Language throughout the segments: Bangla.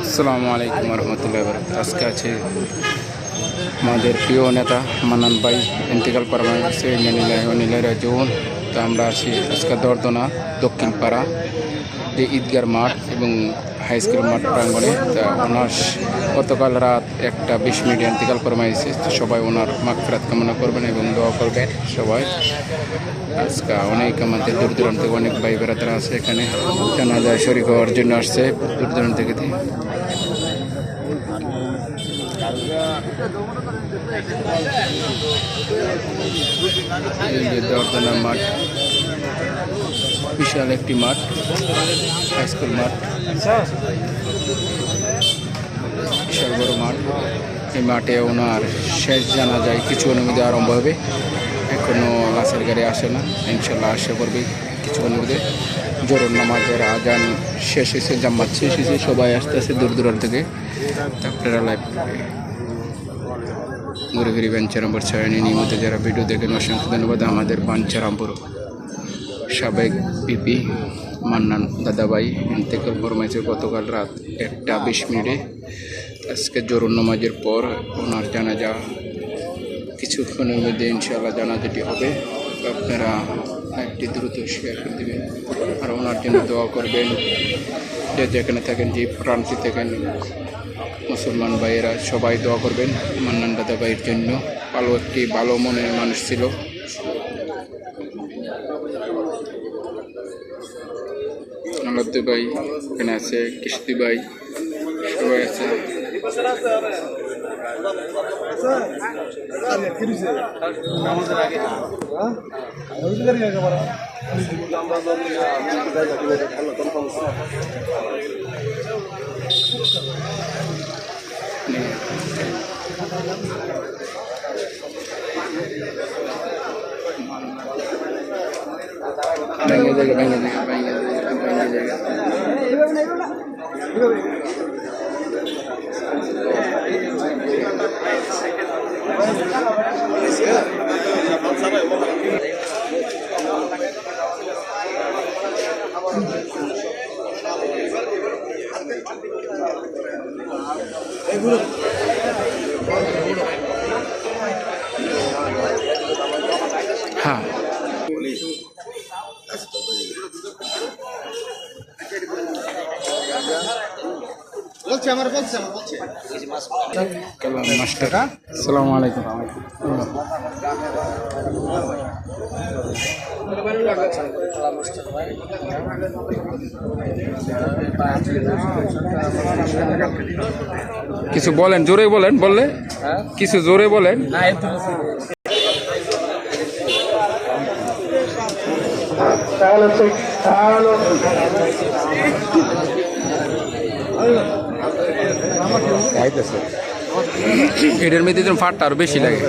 আসসালামু আলাইকুম রহমতুল্লাহ আজকে আছে আমাদের প্রিয় নেতা মানন ভাই, ইন্তেকাল পরমায় সে নীলা রাজন তো আমরা আছি আজকে দর্দনা দক্ষিণ পাড়া যে ঈদগার মাঠ এবং হাই স্কুল মাঠ প্রাঙ্গণে ওনার গতকাল রাত একটা বিশ মিনিট ইন্তেকাল ফরমাইছে সবাই ওনার মাগফিরাত কামনা করবেন এবং দোয়া করবেন সবাই। আজকে অনেক আমাদের দূর দূরান্ত থেকে অনেক ভাই বেড়াতারা আছে এখানে। জানাজায় শরীর হওয়ার জন্য আসছে দূর দূরান্ত থেকে দর্দনা মাঠ। বিশাল একটি মাঠ হাই স্কুল মাঠ। বিশাল বড় মাঠ। এই মাঠে ওনার শেষ জানা যায় কিছু অনুমতি আরম্ভ হবে। এখনও লাশের গাড়ি আসে না। ইনশাল্লাহ আসে করবে কিছু অনুমতি জোরন নামাজের আজান শেষ হয়েছে, জামাত শেষ হয়েছে, সবাই আসতেছে দূর দূরান্ত থেকে আপনারা লাইভ ঘুরে ঘুরে বাঞ্চারামপুর ছায়ানি নিয়মিত যারা ভিডিও দেখেন, অসংখ্য ধন্যবাদ। আমাদের বাঞ্চারামপুর সাবেক পিপি মান্নান দাদাভাই ইন্তেকাল ফরমাইছে গতকাল রাত একটা বিশ মিনিটে। আজকে জরুর নামাজের পর ওনার জানাজা কিছুক্ষণের মধ্যে ইনশাআল্লাহ জানাজাটি হবে। আপনারা একটি দ্রুত শেয়ার করে দেবেন। আর ওনার জন্য দোয়া করবেন যে যেখানে থাকেন, যে প্রান্তে থাকেন মুসলমান ভাইয়েরা, সবাই দোয়া করবেন মান্নান দাদা ভাইয়ের জন্য। ভালো একটি, ভালো মনের মানুষ ছিল। আলাদ্দু ভাই এখানে আছে কিস্তি ভাই সবাই আছে। ভেঙে জায়গা ভেঙে জায়গা ভেঙে জায়গা ভেঙে জায়গা হ্যাঁ বলছে আমার বলছে আমার বলছে। আসসালামু আলাইকুম। কিছু বলেন জোরে বলেন বললে? কিছু জোরে বলেন। এটার মধ্যে তো ফাটটা আরও বেশি লাগে।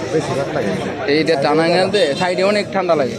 এইটা টানা সাইডে অনেক ঠান্ডা লাগে।